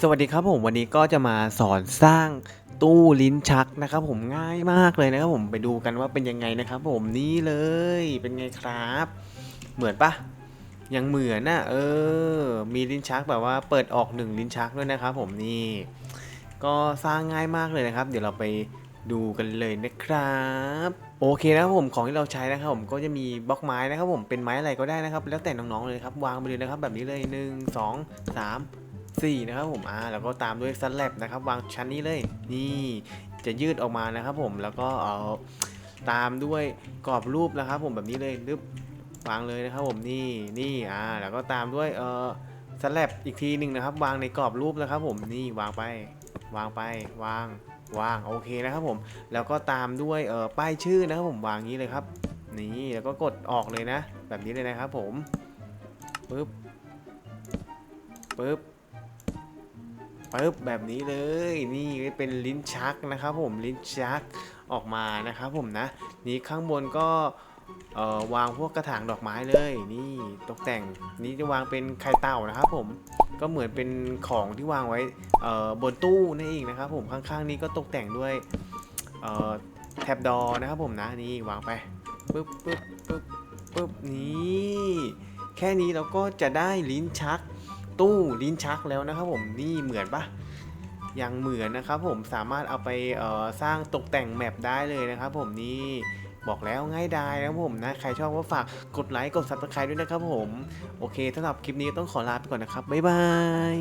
สวัสดีครับผมวันนี้ก็จะมาสอนสร้างตู้ลิ้นชักนะครับ ผมง่ายมากเลยนะครับผมไปดูกันว่าเป็นยังไงนะครับ ผมนี่เลยเป็นไงครับ เหมือนปะยังเหมือนนะเออ มีลิ้นชักแบบว่าเปิดออกหนึ่งลิ้นชักด้วยนะครับ ผมนี่ ก็สร้างง่ายมากเลยนะครับ เดี๋ยวเราไปดูกันเลยนะครับ โอเคนะครับผมของที่เราใช้นะครับ ผมก็จะมีบล็อกไม้นะครับ ผมเป็นไม้อะไรก็ได้นะครับ แล้วแต่น้องๆเลยครับวางไปเลยนะครับ แบบนี้เลยหนึ่ง สี่นะครับผมอ่าแล้วก็ตามด้วยสแลบนะครับ วางชั้นนี้เลย นี่จะยืดออกมานะครับผมแล้วก็เอาตามด้วยกรอบรูปนะครับ ผมแบบนี้เลยดึบวางเลยนะครับผมนี่นี่อ่าแล้วก็ตามด้วยเออสแลบอีกทีหนึ่งนะครับ วางในกรอบรูปนะครับ ผมนี่วางไป วางไปวางวางโอเคนะครับผม แล้วก็ตามด้วยเออป้ายชื่อนะครับผมวางนี้เลยครับ นี่แล้วก็กดออกเลยนะ แบบนี้เลยนะครับผมปึ๊บปึ๊บ ปึ๊บแบบนี้เลยนี่เป็นลิ้นชักนะครับผมลิ้นชักออกมานะครับผมนะ นี่ข้างบนก็วางพวกกระถางดอกไม้เลยนี่ตกแต่งนี่จะวางเป็นไข่เต่านะครับผมก็เหมือนเป็นของที่วางไว้บนตู้นั่นเองนะครับผมข้างๆ นี้ก็ตกแต่งด้วยแท็บดอนะครับผมนะนี่วางไปปึ๊บปึ๊บปึ๊บปึ๊บนี่แค่นี้เราก็จะได้ลิ้นชัก ตู้ลิ้นชักแล้วนะครับผมนี่เหมือนปะยังเหมือนนะครับผมสามารถเอาไปสร้างตกแต่งแมปได้เลยนะครับผมนี่บอกแล้วง่ายดายนะครับผมนะ ใครชอบก็ฝากกดไลค์กด subscribe ด้วยนะครับผม โอเคสำหรับคลิปนี้ต้องขอลาไปก่อนนะครับ บ๊ายบาย